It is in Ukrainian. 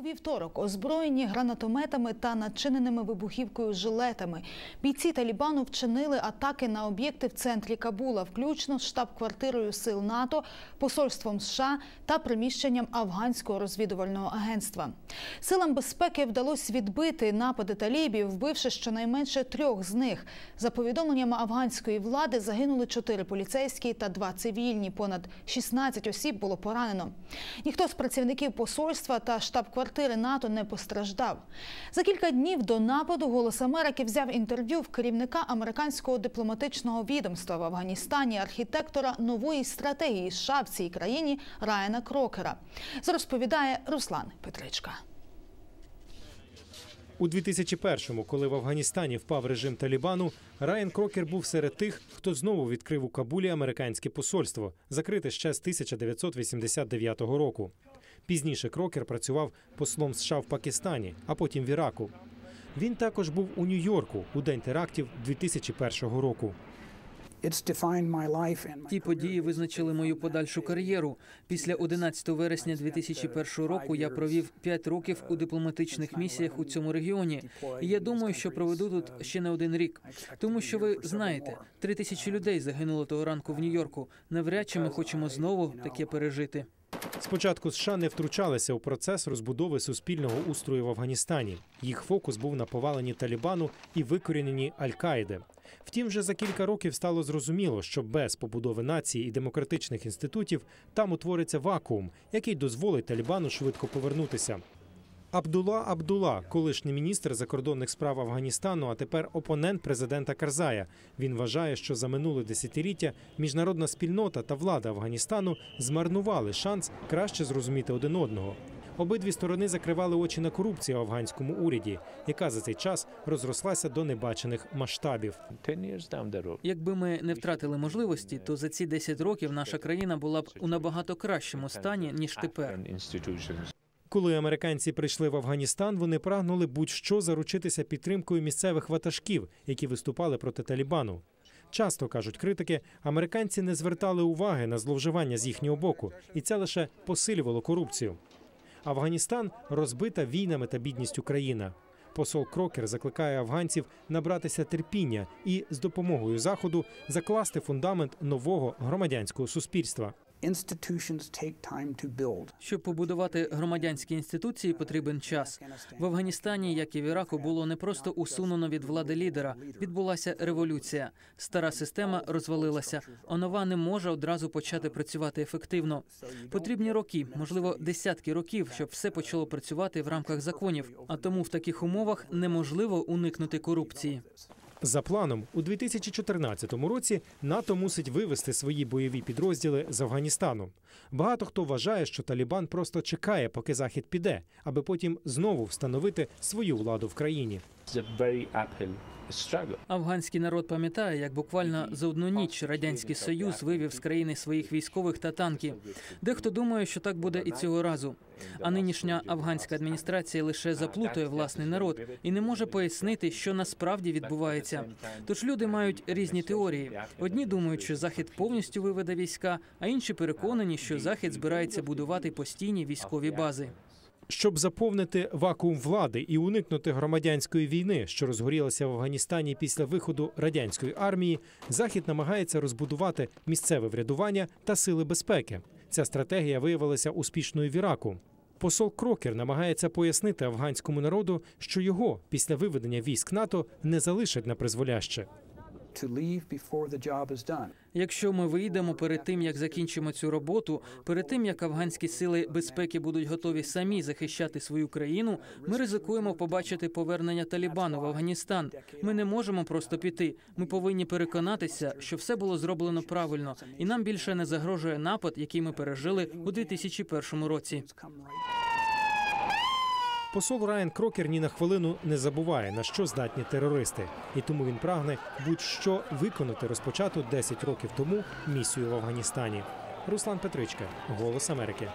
У вівторок озброєні гранатометами та начиненими вибухівкою жилетами. Бійці Талібану вчинили атаки на об'єкти в центрі Кабула, включно з штаб-квартирою сил НАТО, посольством США та приміщенням афганського розвідувального агентства. Силам безпеки вдалося відбити напади талібів, вбивши щонайменше трьох з них. За повідомленнями афганської влади загинули чотири поліцейські та два цивільні. Понад 16 осіб було поранено. Ніхто з працівників посольства та штаб-квартири НАТО не постраждав. За кілька днів до нападу Голос Америки взяв інтерв'ю в керівника американського дипломатичного відомства в Афганістані, архітектора нової стратегії США в цій країні Райана Крокера. Розповідає Руслан Петричка. У 2001-му, коли в Афганістані впав режим Талібану, Райан Крокер був серед тих, хто знову відкрив у Кабулі американське посольство, закрите ще з 1989 року. Пізніше Крокер працював послом США в Пакистані, а потім в Іраку. Він також був у Нью-Йорку у день терактів 2001 року. Ті події визначили мою подальшу кар'єру. Після 11 вересня 2001 року я провів 5 років у дипломатичних місіях у цьому регіоні. І я думаю, що проведу тут ще не один рік. Тому що ви знаєте, три тисячі людей загинуло того ранку в Нью-Йорку. Навряд чи ми хочемо знову таке пережити. Спочатку США не втручалися у процес розбудови суспільного устрою в Афганістані. Їх фокус був на поваленні Талібану і викоріненні Аль-Каїди. Втім, вже за кілька років стало зрозуміло, що без побудови нації і демократичних інститутів там утвориться вакуум, який дозволить Талібану швидко повернутися. Абдула Абдула, колишній міністр закордонних справ Афганістану, а тепер опонент президента Карзая. Він вважає, що за минуле десятиліття міжнародна спільнота та влада Афганістану змарнували шанс краще зрозуміти один одного. Обидві сторони закривали очі на корупцію в афганському уряді, яка за цей час розрослася до небачених масштабів. Якби ми не втратили можливості, то за ці 10 років наша країна була б у набагато кращому стані ніж тепер. Коли американці прийшли в Афганістан, вони прагнули будь-що заручитися підтримкою місцевих ватажків, які виступали проти Талібану. Часто кажуть критики, американці не звертали уваги на зловживання з їхнього боку, і це лише посилювало корупцію. Афганістан розбита війнами та бідністю країна. Посол Крокер закликає афганців набратися терпіння і з допомогою заходу закласти фундамент нового громадянського суспільства. Щоб побудувати громадянські інституції, потрібен час. В Афганістані, як і в Іраку, було не просто усунено від влади лідера. Відбулася революція. Стара система розвалилася, а нова не може одразу почати працювати ефективно. Потрібні роки, можливо, десятки років, щоб все почало працювати в рамках законів. А тому в таких умовах неможливо уникнути корупції. За планом, у 2014 році НАТО мусить вивести свої бойові підрозділи з Афганістану. Багато хто вважає, що Талібан просто чекає, поки захід піде, аби потім знову встановити свою владу в країні. Афганський народ пам'ятає, як буквально за одну ніч радянський союз вивів з країни своїх військових та танки. Дехто думає, що так буде і цього разу. А нинішня афганська адміністрація лише заплутує власний народ і не може пояснити, що насправді відбувається. Тож люди мають різні теорії. Одні думають, що захід повністю виведе війська, а інші переконані, що захід збирається будувати постійні військові бази. Щоб заповнити вакуум влади і уникнути громадянської війни, що розгорілася в Афганістані після виходу радянської армії, захід намагається розбудувати місцеве врядування та сили безпеки. Ця стратегія виявилася успішною в Іраку. Посол Крокер намагається пояснити афганському народу, що його після виведення військ НАТО не залишать на призволяще. Якщо ми вийдемо перед тим, як закінчимо цю роботу, перед тим як афганські сили безпеки будуть готові самі захищати свою країну, ми ризикуємо побачити повернення Талібану в Афганістан. Ми не можемо просто піти. Ми повинні переконатися, що все було зроблено правильно, і нам більше не загрожує напад, який ми пережили у 2001 році. Посол Райан Крокер ні на хвилину не забуває, на що здатні терористи, і тому він прагне будь-що виконати розпочату 10 років тому місію в Афганістані. Руслан Петричка, Голос Америки.